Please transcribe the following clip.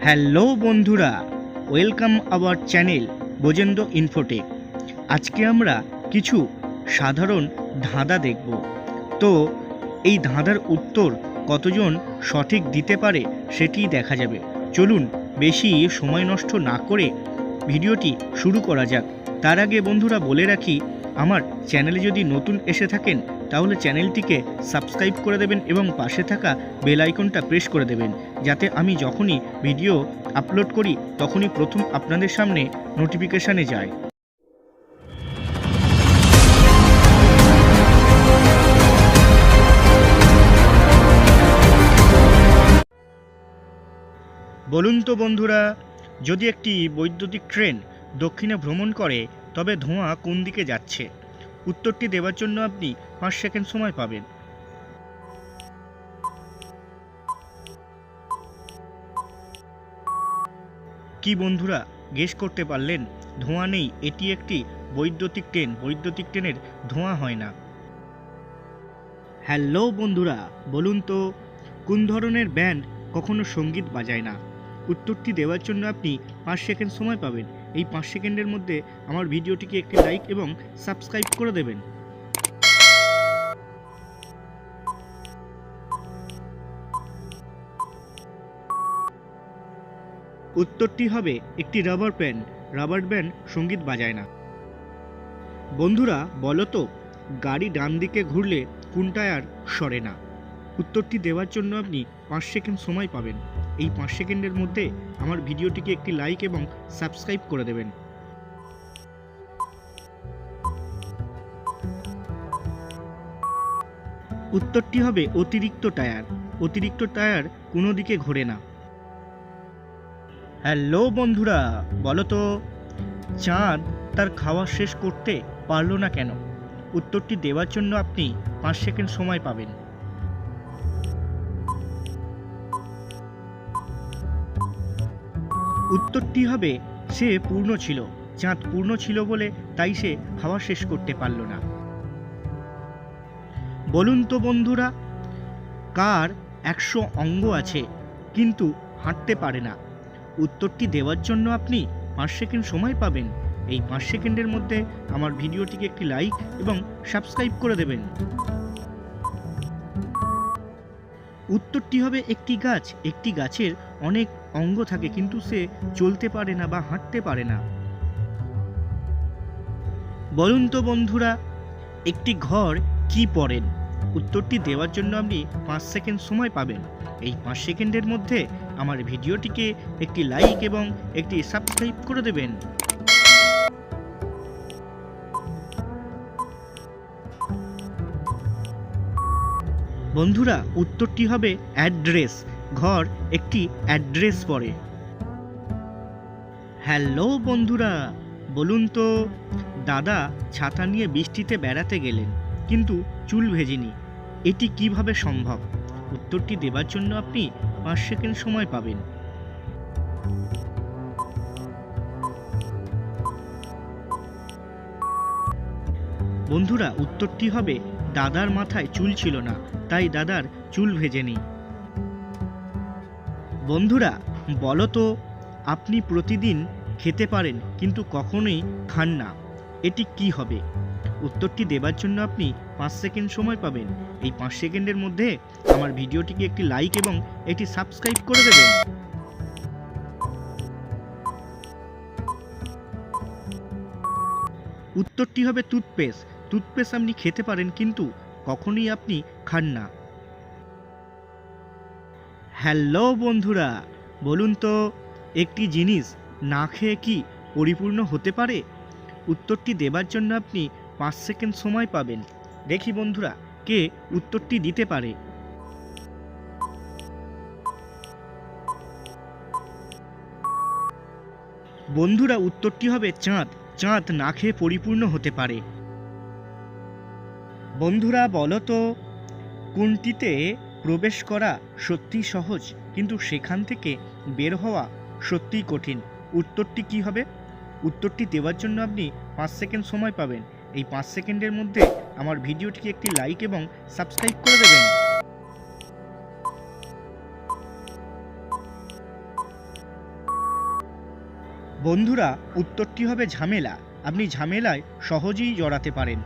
Hello বন্ধুরা, welcome our channel Bojendra Infotech আজকে আমরা কিছু সাধারণ ধাঁধা দেখব। তো, এই ধাঁধার উত্তর কতজন সঠিক দিতে পারে সেটি দেখা যাবে। চলুন বেশি সময় নষ্ট না করে ভিডিওটি শুরু করা যাক। তার আগে বন্ধুরা বলে রাখি, আমার চ্যানেলে যদি নতুন এসে থাকেন তাহলে চ্যানেলটিকে সাবস্ক্রাইব করে দেবেন এবং পাশে থাকা বেল আইকনটা প্রেস করে দেবেন, যাতে আমি যখনই ভিডিও আপলোড করি, তখনই প্রথম আপনাদের সামনে নোটিফিকেশানে যায়। বলুন তো বন্ধুরা, যদি একটি বৈদ্যুতিক ট্রেন দক্ষিণে ভ্রমণ করে, তবে ধোঁয়া কোন দিকে যাচ্ছে? উত্তরটি দেওয়ার জন্য আপনি পাঁচ সেকেন্ড সময় পাবেন। কি বন্ধুরা গেস করতে পারলেন, ধোঁয়া নেই, এটি একটি বৈদ্যুতিক ট্রেন, বৈদ্যুতিক ট্রেনের ধোঁয়া হয় না। হ্যালো বন্ধুরা, বলুন তো, কোন ধরনের ব্যান্ড কখনো সংগীত বাজায় না? উত্তরটি দেওয়ার জন্য আপনি পাঁচ সেকেন্ড সময় পাবেন। এই পাঁচ সেকেন্ডের মধ্যে আমার ভিডিওটিকে একটি লাইক এবং সাবস্ক্রাইব করে দেবেন। উত্তরটি হবে একটি রাবার ব্যান্ড রাবার ব্যান্ড সংগীত বাজায় না। বন্ধুরা, বলো তো, গাড়ি ডান দিকে ঘুরলে কোন টায়ার সরে না? উত্তরটি দেওয়ার জন্য আপনি পাঁচ সেকেন্ড সময় পাবেন। এই পাঁচ সেকেন্ডের মধ্যে আমার ভিডিওটিকে একটি লাইক এবং সাবস্ক্রাইব করে দেবেন। উত্তরটি হবে অতিরিক্ত টায়ার। অতিরিক্ত টায়ার কোনো দিকে ঘোরে না। হ্যালো বন্ধুরা, বলো তো, চাঁদ তার খাওয়া শেষ করতে পারল না কেন? উত্তরটি দেওয়ার জন্য আপনি পাঁচ সেকেন্ড সময় পাবেন। উত্তরটি হবে, সে পূর্ণ ছিল, চাঁদ পূর্ণ ছিল বলে তাই সে খাওয়া শেষ করতে পারল না। বলুন তো বন্ধুরা, কার একশো অঙ্গ আছে, কিন্তু হাঁটতে পারে না। উত্তরটি দেওয়ার জন্য আপনি পাঁচ সেকেন্ড সময় পাবেন। এই পাঁচ সেকেন্ডের মধ্যে আমার ভিডিওটিকে একটি লাইক এবং সাবস্ক্রাইব করে দেবেন। উত্তরটি হবে একটি গাছ। একটি গাছের অনেক অঙ্গ থাকে, কিন্তু সে চলতে পারে না বা হাঁটতে পারে না। বলুন তো বন্ধুরা, একটি ঘর কি পড়েন? উত্তরটি দেওয়ার জন্য আপনি পাঁচ সেকেন্ড সময় পাবেন। এই পাঁচ সেকেন্ডের মধ্যে আমার ভিডিওটিকে একটি লাইক এবং একটি সাবস্ক্রাইব করে দেবেন। বন্ধুরা, উত্তরটি হবে অ্যাড্রেস। ঘর একটি অ্যাড্রেস পড়ে। হ্যালো বন্ধুরা, বলুন তো, দাদা ছাতা নিয়ে বৃষ্টিতে বেড়াতে গেলেন, কিন্তু চুল ভেজেনি। এটি কীভাবে সম্ভব? উত্তরটি দেবার জন্য আপনি পাঁচ সেকেন্ড সময় পাবেন। বন্ধুরা, উত্তরটি হবে দাদার মাথায় চুল ছিল না, তাই দাদার চুল ভেজেনি। বন্ধুরা, বলো তো, আপনি প্রতিদিন খেতে পারেন, কিন্তু কখনোই খান না। এটি কি হবে? উত্তরটি দেবার জন্য আপনি পাঁচ সেকেন্ড সময় পাবেন। এই পাঁচ সেকেন্ডের মধ্যে আমার ভিডিওটিকে একটি লাইক এবং একটি সাবস্ক্রাইব করে দেবেন। উত্তরটি হবে টুথপেস্ট। টুথপেস্ট আপনি খেতে পারেন, কিন্তু কখনোই আপনি খান না। হ্যালো বন্ধুরা, বলুন তো, একটি জিনিস না খেয়ে কি পরিপূর্ণ হতে পারে? উত্তরটি দেবার জন্য আপনি পাঁচ সেকেন্ড সময় পাবেন। দেখি বন্ধুরা, কে উত্তরটি দিতে পারে? বন্ধুরা, উত্তরটি হবে চাঁদ। চাঁদ না খেয়ে পরিপূর্ণ হতে পারে। বন্ধুরা, বলো তো, কোনটিতে প্রবেশ করা সত্যি সহজ, কিন্তু সেখান থেকে বের হওয়া সত্যিই কঠিন? উত্তরটি কি হবে? উত্তরটি দেওয়ার জন্য আপনি পাঁচ সেকেন্ড সময় পাবেন। এই পাঁচ সেকেন্ডের মধ্যে আমার ভিডিওটিকে একটি লাইক এবং সাবস্ক্রাইব করে দেবেন। বন্ধুরা, উত্তরটি হবে ঝামেলা। আপনি ঝামেলায় সহজেই জড়াতে পারেন।